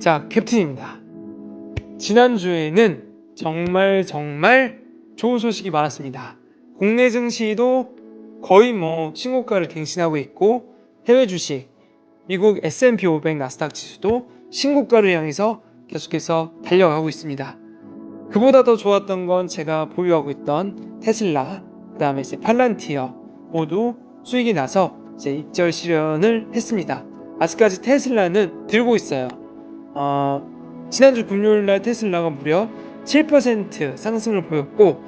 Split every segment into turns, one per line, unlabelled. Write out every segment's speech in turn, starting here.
자, 캡틴입니다. 지난주에는 정말 정말 좋은 소식이 많았습니다. 국내 증시도 거의 뭐 신고가를 갱신하고 있고 해외 주식, 미국 S&P 500 나스닥 지수도 신고가를 향해서 계속해서 달려가고 있습니다. 그보다 더 좋았던 건 제가 보유하고 있던 테슬라, 그 다음에 이제 팔란티어 모두 수익이 나서 이제 입절 실현을 했습니다. 아직까지 테슬라는 들고 있어요. 어, 지난주 금요일 날 테슬라가 무려 7% 상승을 보였고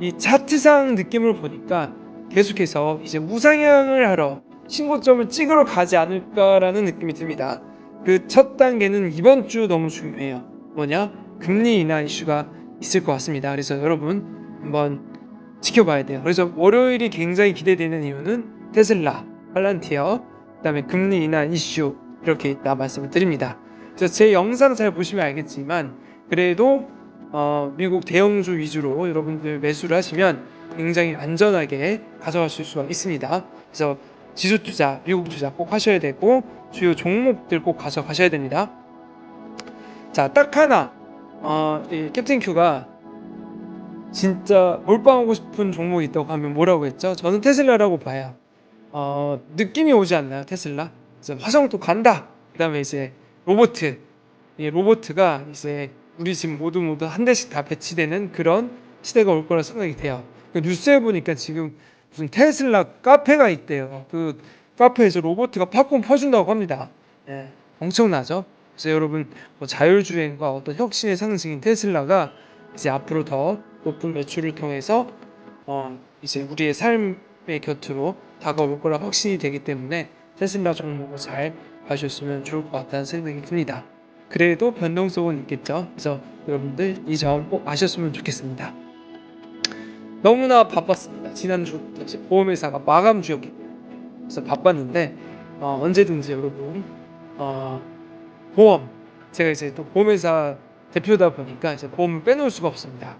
이 차트상 느낌을 보니까 계속해서 이제 우상향을 하러 신고점을 찍으러 가지 않을까라는 느낌이 듭니다. 그 첫 단계는 이번 주 너무 중요해요. 뭐냐? 금리 인하 이슈가 있을 것 같습니다. 그래서 여러분 한번 지켜봐야 돼요. 그래서 월요일이 굉장히 기대되는 이유는 테슬라, 팔란티어, 그다음에 금리 인하 이슈 이렇게 있다 말씀을 드립니다. 제 영상 잘 보시면 알겠지만 그래도 어, 미국 대형주 위주로 여러분들 매수를 하시면 굉장히 안전하게 가져가실 수가 있습니다. 그래서 지수 투자, 미국 투자 꼭 하셔야 되고 주요 종목들 꼭 가져가셔야 됩니다. 자, 딱 하나 어, 이 캡틴 큐가 진짜 몰빵하고 싶은 종목이 있다고 하면 뭐라고 했죠? 저는 테슬라라고 봐요. 어, 느낌이 오지 않나요, 테슬라? 화성도 간다. 그다음에 이제 로보트, 이 로보트가 이제 우리 지금 모두 모두 한 대씩 다 배치되는 그런 시대가 올 거라 생각이 돼요. 그 뉴스에 보니까 지금 무슨 테슬라 카페가 있대요. 그 카페에서 로보트가 팝콘 퍼준다고 합니다. 예, 엄청나죠? 그래서 여러분 뭐 자율주행과 어떤 혁신의 상징인 테슬라가 이제 앞으로 더 높은 매출을 통해서 어 이제 우리의 삶의 곁으로 다가올 거라 확신이 되기 때문에 테슬라 종목을 잘 봐주셨으면 좋을 것 같다는 생각이 듭니다. 그래도 변동성은 있겠죠. 그래서 여러분들 이 점 꼭 아셨으면 좋겠습니다. 너무나 바빴습니다. 이제 보험회사가 마감 주였기 때문에 그래서 바빴는데 어, 언제든지 여러분 어, 보험 제가 이제 또 보험회사 대표다 보니까 이제 보험을 빼놓을 수가 없습니다.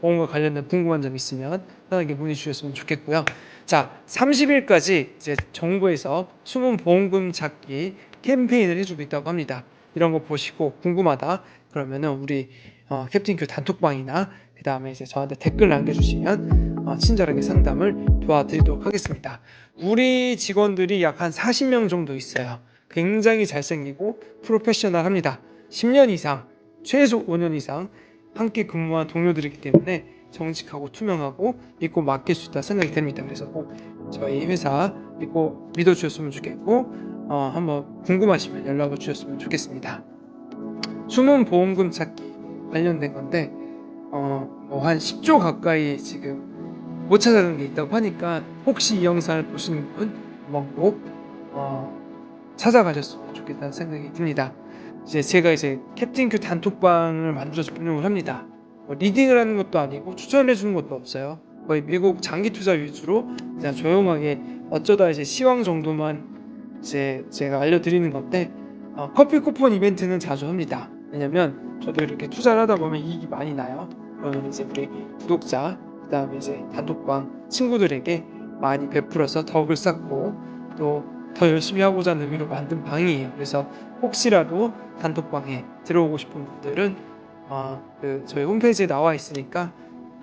보험과 관련된 궁금한 점 있으면 편하게 문의 주셨으면 좋겠고요. 자, 30일까지 이제 정부에서 숨은 보험금 찾기 캠페인을 해주고 있다고 합니다. 이런 거 보시고 궁금하다 그러면은 우리 어, 캡틴 큐 단톡방이나 그 다음에 이제 저한테 댓글 남겨주시면 어, 친절하게 상담을 도와드리도록 하겠습니다. 우리 직원들이 약 한 40명 정도 있어요. 굉장히 잘생기고 프로페셔널합니다. 10년 이상, 최소 5년 이상 함께 근무한 동료들이기 때문에 정직하고 투명하고 믿고 맡길 수 있다 생각이 됩니다. 그래서 꼭 저희 회사 믿고 믿어주셨으면 좋겠고 어, 한번 궁금하시면 연락을 주셨으면 좋겠습니다. 숨은 보험금 찾기 관련된 건데 어, 뭐 한 10조 가까이 지금 못 찾아가는 게 있다고 하니까 혹시 이 영상을 보시는 분 한번 꼭 어, 찾아가셨으면 좋겠다는 생각이 듭니다. 이제 제가 이제 캡틴 큐 단톡방을 만들어서 운영을 합니다. 뭐 리딩을 하는 것도 아니고 추천해 주는 것도 없어요. 거의 미국 장기 투자 위주로 그냥 조용하게 어쩌다 이제 시황 정도만 이 제 제가 알려드리는 건데 어, 커피 쿠폰 이벤트는 자주 합니다. 왜냐면 저도 이렇게 투자를 하다 보면 이익이 많이 나요. 그러면 이제 우리 구독자 그 다음에 이제 단톡방 친구들에게 많이 베풀어서 덕을 쌓고 또 더 열심히 하고자 하는 의미로 만든 방이에요. 그래서 혹시라도 단톡방에 들어오고 싶은 분들은 어, 그 저희 홈페이지에 나와 있으니까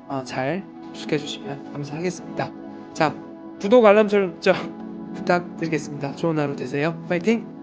어, 잘 접속해 주시면 감사하겠습니다. 자 구독 알람 설정 부탁드리겠습니다. 좋은 하루 되세요. 파이팅!